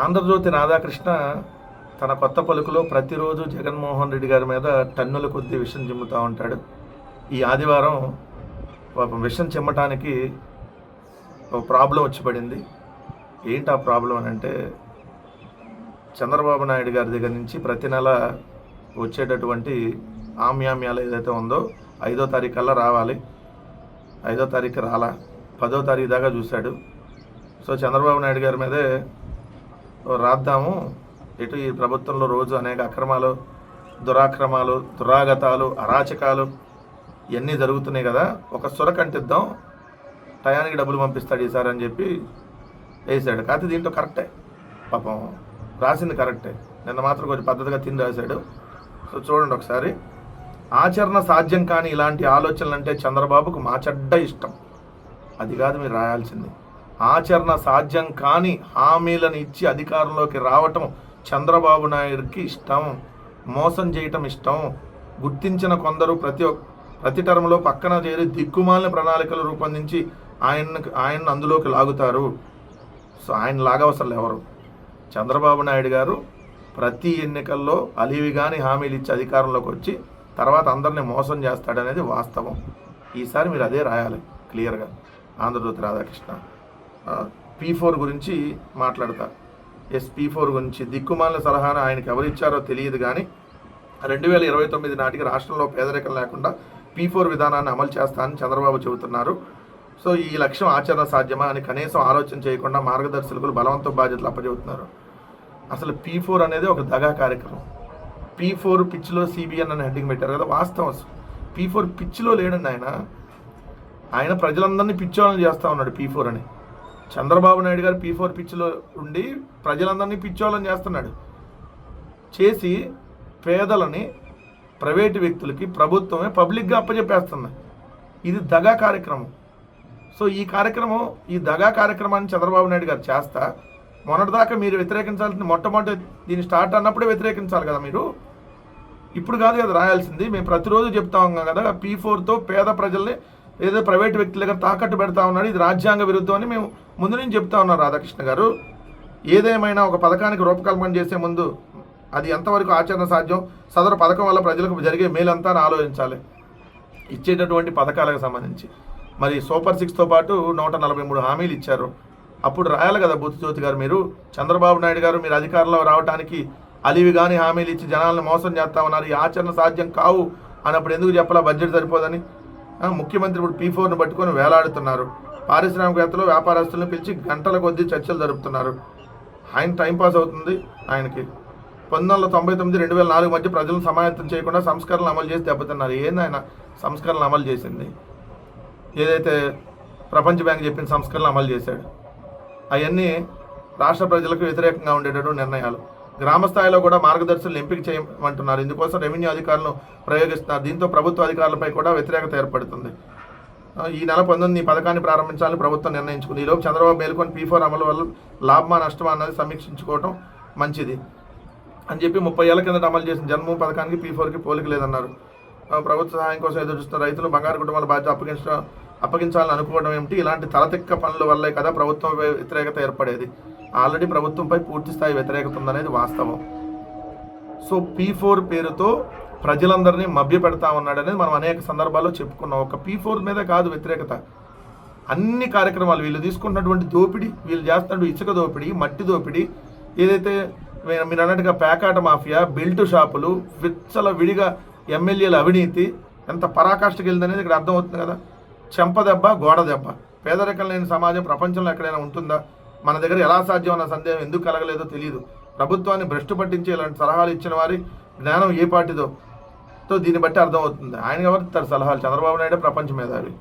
ఆంధ్రజ్యోతి రాధాకృష్ణ తన కొత్త పలుకులో ప్రతిరోజు జగన్మోహన్ రెడ్డి గారి మీద టన్నుల కొద్ది విషం చిమ్ముతూ ఉంటాడు. ఈ ఆదివారం పాపం విషం చిమ్మటానికి ఒక ప్రాబ్లం వచ్చి పడింది. ఏంటి ఆ ప్రాబ్లం అని అంటే చంద్రబాబు నాయుడు గారి దగ్గర నుంచి ప్రతి నెల వచ్చేటటువంటి ఆమ్యామ్యాలు ఏదైతే ఉందో ఐదో తారీఖు కల్లా రావాలి. ఐదో తారీఖు రాలా. పదో తారీఖు దాకా చూశాడు. సో చంద్రబాబు నాయుడు గారి మీదే రాద్దాము. ఇటు ఈ ప్రభుత్వంలో రోజు అనేక అక్రమాలు దురాక్రమాలు దురాగతాలు అరాచకాలు ఇవన్నీ జరుగుతున్నాయి కదా ఒక సొర కంటిద్దాం. టయానికి డబ్బులు పంపిస్తాడు ఈసారి అని చెప్పి వేసాడు. కాకపోతే దీంట్లో కరెక్టే. పాపం రాసింది కరెక్టే. నిన్న మాత్రం కొంచెం పద్ధతిగా తిని రాశాడు. సో చూడండి ఒకసారి. ఆచరణ సాధ్యం కాని ఇలాంటి ఆలోచనలు అంటే చంద్రబాబుకు మా చెడ్డ ఇష్టం. అది కాదు మీరు రాయాల్సింది. ఆచరణ సాధ్యం కాని హామీలను ఇచ్చి అధికారంలోకి రావటం చంద్రబాబు నాయుడుకి ఇష్టం మోసం చేయటం ఇష్టం. గుర్తించిన కొందరు ప్రతి ప్రతి టర్మ్లో పక్కన చేరి దిక్కుమాలిన ప్రణాళికలు రూపొందించి ఆయన ఆయన్ను అందులోకి లాగుతారు. సో ఆయన లాగవసరం ఎవరు? చంద్రబాబు నాయుడు గారు ప్రతి ఎన్నికల్లో అలివి కానీ హామీలు ఇచ్చి అధికారంలోకి వచ్చి తర్వాత అందరిని మోసం చేస్తాడనేది వాస్తవం. ఈసారి మీరు అదే రాయాలి క్లియర్గా. ఆంధ్రజ్యోతి రాధాకృష్ణ. పీ ఫోర్ గురించి మాట్లాడతారు ఎస్ పీ ఫోర్ గురించి. దిక్కుమాల సలహాను ఆయనకి ఎవరిచ్చారో తెలియదు కానీ రెండు వేల ఇరవై తొమ్మిది నాటికి రాష్ట్రంలో పేదరికం లేకుండా పీ ఫోర్ విధానాన్ని అమలు చేస్తానని చంద్రబాబు చెబుతున్నారు. సో ఈ లక్ష్యం ఆచరణ సాధ్యమా అని కనీసం ఆలోచన చేయకుండా మార్గదర్శకులు బలవంతం బాధ్యతలు అప్పచెబుతున్నారు. అసలు పీ ఫోర్ అనేది ఒక దగా కార్యక్రమం. పీ ఫోర్ పిచ్లో సిబిఎన్ అని హెడ్డింగ్ పెట్టారు కదా వాస్తవం పీ ఫోర్ పిచ్చిలో లేడండి ఆయన. ఆయన ప్రజలందరినీ పిచ్చోళ్ళని చేస్తూ ఉన్నాడు పీ ఫోర్ అని. చంద్రబాబు నాయుడు గారు పీ ఫోర్ పిచ్చిలో ఉండి ప్రజలందరినీ పిచ్చోళ్ళని చేస్తున్నాడు. చేసి పేదలని ప్రైవేటు వ్యక్తులకి ప్రభుత్వమే పబ్లిక్గా అప్పచెప్పేస్తుంది ఇది దగా కార్యక్రమం. సో ఈ కార్యక్రమం ఈ దగా కార్యక్రమాన్ని చంద్రబాబు నాయుడు గారు చేస్తా మొన్నటిదాకా మీరు వ్యతిరేకించాల్సింది మొట్టమొదటి దీన్ని స్టార్ట్ అన్నప్పుడే వ్యతిరేకించాలి కదా మీరు? ఇప్పుడు కాదు కదా రాయాల్సింది. మేము ప్రతిరోజు చెప్తా ఉన్నాం కదా పీ ఫోర్తో పేద ప్రజల్ని ఏదో ప్రైవేట్ వ్యక్తుల దగ్గర తాకట్టు పెడతా ఉన్నాడు ఇది రాజ్యాంగ విరుద్ధం అని మేము ముందు నుంచి చెప్తా ఉన్నాం రాధాకృష్ణ గారు. ఏదేమైనా ఒక పథకానికి రూపకల్పన చేసే ముందు అది ఎంతవరకు ఆచరణ సాధ్యం సదరు పథకం వల్ల ప్రజలకు జరిగే మేలంతా ఆలోచించాలి. ఇచ్చేటటువంటి పథకాలకు సంబంధించి. మరి సూపర్ సిక్స్తో పాటు నూట నలభై మూడు హామీలు ఇచ్చారు. అప్పుడు రాయాలి కదా బుద్ధజ్యోతి గారు మీరు. చంద్రబాబు నాయుడు గారు మీరు అధికారంలో రావడానికి అలివి కానీ హామీలు ఇచ్చి జనాలను మోసం చేస్తా ఉన్నారు. ఈ ఆచరణ సాధ్యం కావు అన్నప్పుడు ఎందుకు చెప్పాలా? బడ్జెట్ సరిపోదని. ముఖ్యమంత్రి ఇప్పుడు పీ ఫోర్ను పట్టుకొని వేలాడుతున్నారు. పారిశ్రామికవేత్తలు వ్యాపారస్తులను పిలిచి గంటల కొద్దీ చర్చలు జరుపుతున్నారు. ఆయన టైంపాస్ అవుతుంది ఆయనకి. పంతొమ్మిది వందల తొంభై తొమ్మిది రెండు వేల నాలుగు మధ్య ప్రజలను సమాయత్తం చేయకుండా సంస్కరణలు అమలు చేసి దెబ్బతిన్నారు. ఏంది ఆయన సంస్కరణలు అమలు చేసింది? ఏదైతే ప్రపంచ బ్యాంక్ చెప్పిన సంస్కరణలు అమలు చేశాడు. అవన్నీ రాష్ట్ర ప్రజలకు వ్యతిరేకంగా ఉండేటటువంటి నిర్ణయాలు. గ్రామ స్థాయిలో కూడా మార్గదర్శకులు ఎంపిక చేయమంటున్నారు. ఇందుకోసం రెవెన్యూ అధికారులను ప్రయోగిస్తున్నారు. దీంతో ప్రభుత్వ అధికారులపై కూడా వ్యతిరేకత ఏర్పడుతుంది. ఈ నెల పంతొమ్మిది ఈ పథకాన్ని ప్రారంభించాలని ప్రభుత్వం నిర్ణయించుకుంది. ఈలోపు చంద్రబాబు మేల్కొని పీ ఫోర్ అమలు వల్ల లాభమా నష్టమా అన్నది సమీక్షించుకోవటం మంచిది అని చెప్పి ముప్పై ఏళ్ళ కిందట అమలు చేసిన జన్మ పథకానికి పీ ఫోర్కి పోలిక లేదన్నారు. ప్రభుత్వ సహాయం కోసం ఎదురు చూస్తున్న రైతులు బంగారు కుటుంబాల బాధ్యత అప్పగించడం అప్పగించాలని అనుకోవడం ఏమిటి? ఇలాంటి తలతిక్క పనుల వల్లే కదా ప్రభుత్వం వ్యతిరేకత ఏర్పడేది. ఆల్రెడీ ప్రభుత్వంపై పూర్తి స్థాయి వ్యతిరేకత ఉందనేది వాస్తవం. సో పీ ఫోర్ పేరుతో ప్రజలందరినీ మభ్య పెడతా ఉన్నాడు అనేది మనం అనేక సందర్భాల్లో చెప్పుకున్నాం. ఒక పీ ఫోర్ మీదే కాదు వ్యతిరేకత. అన్ని కార్యక్రమాలు వీళ్ళు తీసుకున్నటువంటి దోపిడీ వీళ్ళు చేస్తున్నట్టు ఇసుక దోపిడీ మట్టి దోపిడీ ఏదైతే మీరు అన్నట్టుగా ప్యాకాట మాఫియా బెల్ట్ షాపులు విచ్చల విడిగా ఎమ్మెల్యేల అవినీతి ఎంత పరాకాష్ఠకి వెళ్ళిందనేది ఇక్కడ అర్థమవుతుంది కదా. చెంప దెబ్బ గోడ దెబ్బ పేదరికం లేని సమాజం ప్రపంచంలో ఎక్కడైనా ఉంటుందా? మన దగ్గర ఎలా సాధ్యం అన్న సందేహం ఎందుకు కలగలేదో తెలియదు. ప్రభుత్వాన్ని భ్రష్టు పట్టించి ఇలాంటి సలహాలు ఇచ్చిన వారి జ్ఞానం ఏ పార్టీదో తో దీన్ని బట్టి అర్థమవుతుంది. ఆయన ఎవరు ఇస్తారు సలహాలు? చంద్రబాబు నాయుడు ప్రపంచ మేధావి.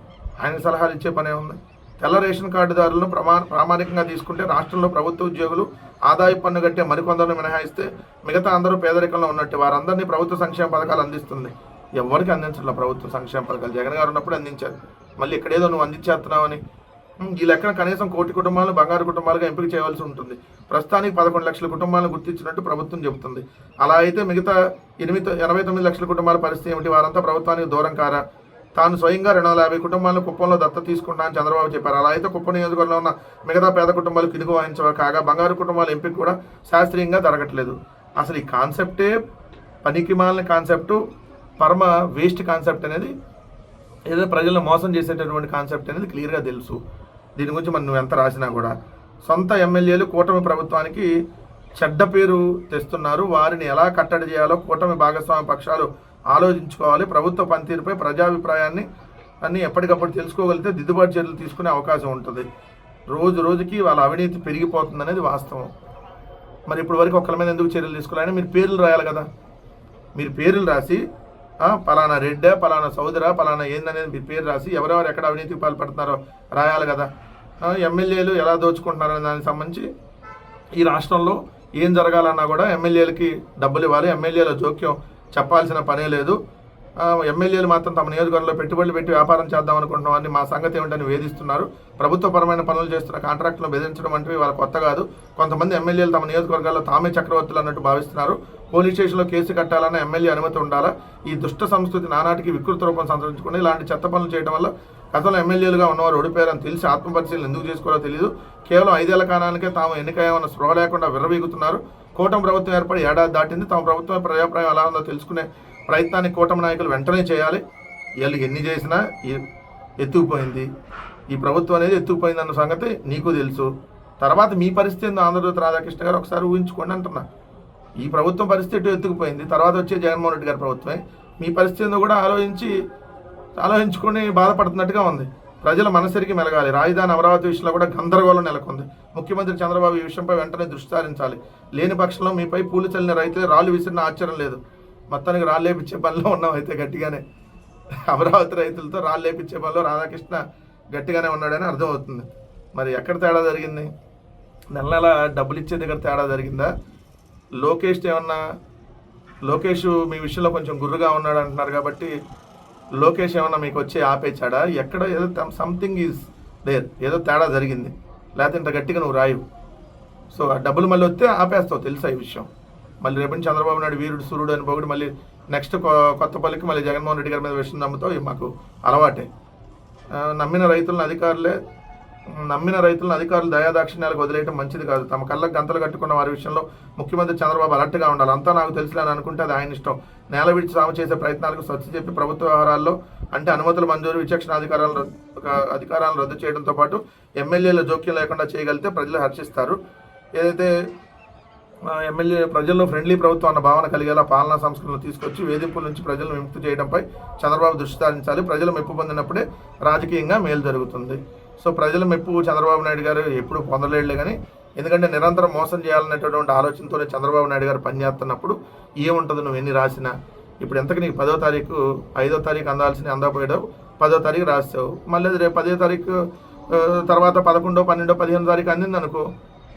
ఆయన సలహాలు ఇచ్చే పనే ఉంది. తెల్ల రేషన్ కార్డుదారులను ప్రమా ప్రామాణికంగా తీసుకుంటే రాష్ట్రంలో ప్రభుత్వ ఉద్యోగులు ఆదాయ పన్ను కట్టే మరికొందరు మినహాయిస్తే మిగతా అందరూ పేదరికంలో ఉన్నట్టు. వారందరినీ ప్రభుత్వ సంక్షేమ పథకాలు అందిస్తుంది. ఎవరికి అందించట్ల ప్రభుత్వ సంక్షేమ పథకాలు. జగన్ గారు ఉన్నప్పుడు అందించారు. మళ్ళీ ఇక్కడేదో నువ్వు అందించేస్తున్నావని అని ఈ లెక్కన కనీసం కోటి కుటుంబాలను బంగారు కుటుంబాలుగా ఎంపిక చేయవలసి ఉంటుంది. ప్రస్తుతానికి పదకొండు లక్షల కుటుంబాలను గుర్తించినట్టు ప్రభుత్వం చెబుతుంది. అలా అయితే మిగతా ఎనిమిది ఎనభై తొమ్మిది లక్షల కుటుంబాల పరిస్థితి ఏమిటి? వారంతా ప్రభుత్వానికి దూరం కారా? తాను స్వయంగా రెండు వందల యాభై కుటుంబాలను కుప్పంలో దత్త తీసుకుంటానని చంద్రబాబు చెప్పారు. అలా అయితే కుప్పం నియోజకవర్గంలో ఉన్న మిగతా పేద కుటుంబాలు కినుగు వహించవ కాగా బంగారు కుటుంబాల ఎంపిక కూడా శాస్త్రీయంగా జరగట్లేదు. అసలు ఈ కాన్సెప్టే పనికి మాలిన కాన్సెప్టు పరమ వేస్ట్ కాన్సెప్ట్ అనేది ఏదో ప్రజలను మోసం చేసేటటువంటి కాన్సెప్ట్ అనేది క్లియర్గా తెలుసు. దీని గురించి మనం ఎంత రాసినా కూడా సొంత ఎమ్మెల్యేలు కూటమి ప్రభుత్వానికి చెడ్డ పేరు తెస్తున్నారు. వారిని ఎలా కట్టడి చేయాలో కూటమి భాగస్వామ్య పక్షాలు ఆలోచించుకోవాలి. ప్రభుత్వ పనితీరుపై ప్రజాభిప్రాయాన్ని అన్ని ఎప్పటికప్పుడు తెలుసుకోగలిగితే దిద్దుబాటు చర్యలు తీసుకునే అవకాశం ఉంటుంది. రోజు రోజుకి వాళ్ళ అవినీతి పెరిగిపోతుంది అనేది వాస్తవం. మరి ఇప్పటి వరకు ఒకరి మీద ఎందుకు చర్యలు తీసుకోవాలని మీరు పేర్లు రాయాలి కదా. మీరు పేర్లు రాసి పలానా రెడ్డా పలానా సౌదరా పలానా ఏందనేది మీ పేరు రాసి ఎవరెవరు ఎక్కడ అవినీతి పాల్పడుతున్నారో రాయాలి కదా. ఎమ్మెల్యేలు ఎలా దోచుకుంటున్నారనే దానికి సంబంధించి ఈ రాష్ట్రంలో ఏం జరగాలన్నా కూడా ఎమ్మెల్యేలకి డబ్బులు ఇవ్వాలి. ఎమ్మెల్యేల జోక్యం చెప్పాల్సిన పనే లేదు. ఎమ్మెల్యేలు మాత్రం తమ నియోజకవర్గంలో పెట్టుబడులు పెట్టి వ్యాపారం చేద్దాం అనుకుంటున్నాం అని మా సంగతి ఏమిటని వేధిస్తున్నారు. ప్రభుత్వపరమైన పనులు చేస్తున్న కాంట్రాక్టులను బెదిరించడం వంటివి వాళ్ళ కొత్త కాదు. కొంతమంది ఎమ్మెల్యేలు తమ నియోజకవర్గాల్లో తామే చక్రవర్తులు అన్నట్టు భావిస్తున్నారు. పోలీస్ స్టేషన్లో కేసు కట్టాలన్న ఎమ్మెల్యే అనుమతి ఉండాలా? ఈ దుష్ట సంస్కృతి నానాటికి వికృత రూపం సంతరించుకుని ఇలాంటి చెత్త పనులు చేయడం వల్ల గతంలో ఎమ్మెల్యేలుగా ఉన్నవారు ఓడిపోయారని తెలిసి ఆత్మపరిశీలన ఎందుకు చేసుకోవాలో తెలియదు కేవలం ఐదేళ్ళ కాలానికే తాము ఎన్నికయ్యామన్న స్పృహ లేకుండా విర్రవీగుతున్నారు. కూటమి ప్రభుత్వం ఏర్పడి ఏడాది దాటింది. తమ ప్రభుత్వం ప్రజాప్రాయం ఎలా ఉందో తెలుసుకునే ప్రయత్నాన్ని కూటమి నాయకులు వెంటనే చేయాలి. వీళ్ళు ఎన్ని చేసినా ఎత్తుకుపోయింది. ఈ ప్రభుత్వం అనేది ఎత్తుకుపోయింది అన్న సంగతి నీకు తెలుసు. తర్వాత మీ పరిస్థితి ఏందో ఆంధ్రజ్యోతి రాధాకృష్ణ గారు ఒకసారి ఊహించుకోండి అంటున్నా. ఈ ప్రభుత్వం పరిస్థితి ఎత్తుకుపోయింది? తర్వాత వచ్చే జగన్మోహన్ రెడ్డి గారి ప్రభుత్వమే. మీ పరిస్థితిని కూడా ఆలోచించి ఆలోచించుకొని బాధపడుతున్నట్టుగా ఉంది. ప్రజల మనసరికి మెలగాలి. రాజధాని అమరావతి విషయంలో కూడా గందరగోళం నెలకొంది. ముఖ్యమంత్రి చంద్రబాబు ఈ విషయంపై వెంటనే దృష్టి సారించాలి. లేని పక్షంలో మీపై పూలు చల్లిన రైతులే రాళ్ళు విసిరిన ఆశ్చర్యం లేదు. మొత్తానికి రాళ్ళు లేపించే పనిలో ఉన్నాం అయితే గట్టిగానే. అమరావతి రైతులతో రాళ్ళు లేపించే పనిలో రాధాకృష్ణ గట్టిగానే ఉన్నాడని అర్థమవుతుంది. మరి ఎక్కడ తేడా జరిగింది? నెల నెల డబ్బులు ఇచ్చే దగ్గర తేడా జరిగిందా? లోకేష్ ఏమన్నా లోకేష్ మీ విషయంలో కొంచెం గుర్రుగా ఉన్నాడు అంటున్నారు కాబట్టి లోకేష్ ఏమన్నా మీకు వచ్చి ఆపేచాడా ఎక్కడ ఏదో సంథింగ్ ఈజ్ దేర్ ఏదో తేడా జరిగింది. లేకపోతే ఇంత గట్టిగా నువ్వు రాయవు సో ఆ డబ్బులు మళ్ళీ వస్తే ఆపేస్తావు తెలుసా ఈ విషయం. మళ్ళీ రేపటి చంద్రబాబు నాయుడు వీరుడు సూర్యుడు అని పొగిడి మళ్ళీ నెక్స్ట్ కొత్త పల్లికి మళ్ళీ జగన్మోహన్ రెడ్డి గారి మీద విషయం నమ్ముతావు మాకు అలవాటే. నమ్మిన రైతులను అధికారులే నమ్మిన రైతులను అధికారులు దయాదాక్షిణ్యాలకు వదిలేయడం మంచిది కాదు. తమ కళ్ళకు గంతలు కట్టుకున్న వారి విషయంలో ముఖ్యమంత్రి చంద్రబాబు అలర్ట్గా ఉండాలి. అంతా నాకు తెలుసులేని అనుకుంటే అది ఆయన ఇష్టం. నేల విడిచి సాగు చేసే ప్రయత్నాలకు స్వచ్ఛ చెప్పి ప్రభుత్వ వ్యవహారాల్లో అంటే అనుమతులు మంజూరు విచక్షణ అధికారాలను అధికారాలను రద్దు చేయడంతో పాటు ఎమ్మెల్యేల జోక్యం లేకుండా చేయగలిగితే ప్రజలు హర్షిస్తారు. ఏదైతే ఎమ్మెల్యే ప్రజల్లో ఫ్రెండ్లీ ప్రభుత్వం అన్న భావన కలిగేలా పాలనా సంస్కరణలు తీసుకొచ్చి వేధింపుల నుంచి ప్రజలను విముక్తి చేయడంపై చంద్రబాబు దృష్టి సారించాలి. ప్రజలు మెప్పు పొందినప్పుడే రాజకీయంగా మేలు జరుగుతుంది. సో ప్రజల మెప్పు చంద్రబాబు నాయుడు గారు ఎప్పుడు పొందలేడులే కానీ ఎందుకంటే నిరంతరం మోసం చేయాలనేటటువంటి ఆలోచనతోనే చంద్రబాబు నాయుడు గారు పనిచేస్తున్నప్పుడు ఏముంటుంది నువ్వు ఎన్ని రాసినా? ఇప్పుడు ఎంతకు నీకు పదో తారీఖు ఐదో తారీఖు అందాల్సిన అందకపోయావు పదో తారీఖు రాసావు మళ్ళీ రేపు పదో తారీఖు తర్వాత పదకొండో పన్నెండో పదిహేను తారీఖు అందింది అనుకో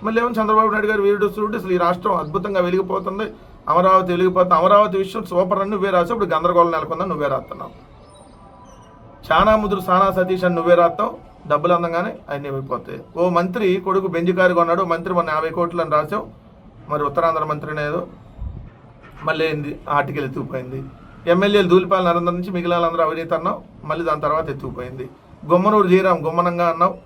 మళ్ళీ ఏమో చంద్రబాబు నాయుడు గారు వీరుడు చూడు అసలు ఈ రాష్ట్రం అద్భుతంగా వెలిగిపోతుంది. అమరావతి వెలిగిపోతుంది. అమరావతి విషయం సూపర్ అని నువ్వే రాసావు. ఇప్పుడు గందరగోళం నెలకొందని నువ్వే రాస్తున్నావు. చాలా ముదురు సానా సతీష్ అని నువ్వే రాస్తావు. డబ్బులు అందంగానే అన్నీ అయిపోతాయి. ఓ మంత్రి కొడుకు బెంజికారు కొన్నాడు. మంత్రి మొన్న యాభై కోట్లు అని రాసావు మరి ఉత్తరాంధ్ర మంత్రి ఏదో. మళ్ళీ ఏంది? ఆర్టికల్ ఎత్తుకుపోయింది. ఎమ్మెల్యేలు దూలిపాల నరేంద్ర నుంచి మిగిలిన వాళ్ళందరూ అవినీతి అన్నావు. మళ్ళీ దాని తర్వాత ఎత్తుకుపోయింది. గుమ్మనూరు జీరాం గుమ్మనంగా అన్నావు.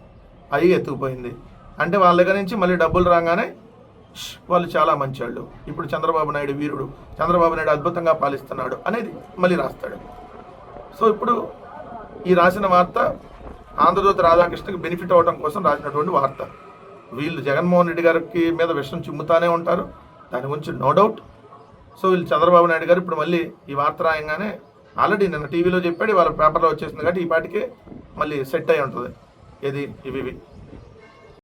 అవి ఎత్తుకుపోయింది. అంటే వాళ్ళ దగ్గర నుంచి మళ్ళీ డబ్బులు రాగానే వాళ్ళు చాలా మంచివాళ్ళు ఇప్పుడు చంద్రబాబు నాయుడు వీరుడు. చంద్రబాబు నాయుడు అద్భుతంగా పాలిస్తున్నాడు అనేది మళ్ళీ రాస్తాడు. సో ఇప్పుడు ఈ రాసిన వార్త ఆంధ్రజ్యోతి రాధాకృష్ణకి బెనిఫిట్ అవ్వడం కోసం రాసినటువంటి వార్త. వీళ్ళు జగన్మోహన్ రెడ్డి గారికి మీద విషయం చిమ్ముతానే ఉంటారు. దాని గురించి నో డౌట్ సో వీళ్ళు చంద్రబాబు నాయుడు గారు ఇప్పుడు మళ్ళీ ఈ వార్త రాయంగానే ఆల్రెడీ నిన్న టీవీలో చెప్పాడు వాళ్ళ పేపర్లో వచ్చేసింది కాబట్టి ఈ పాటికే మళ్ళీ సెట్ అయి ఉంటుంది. ఇది ఇవి ఇవి.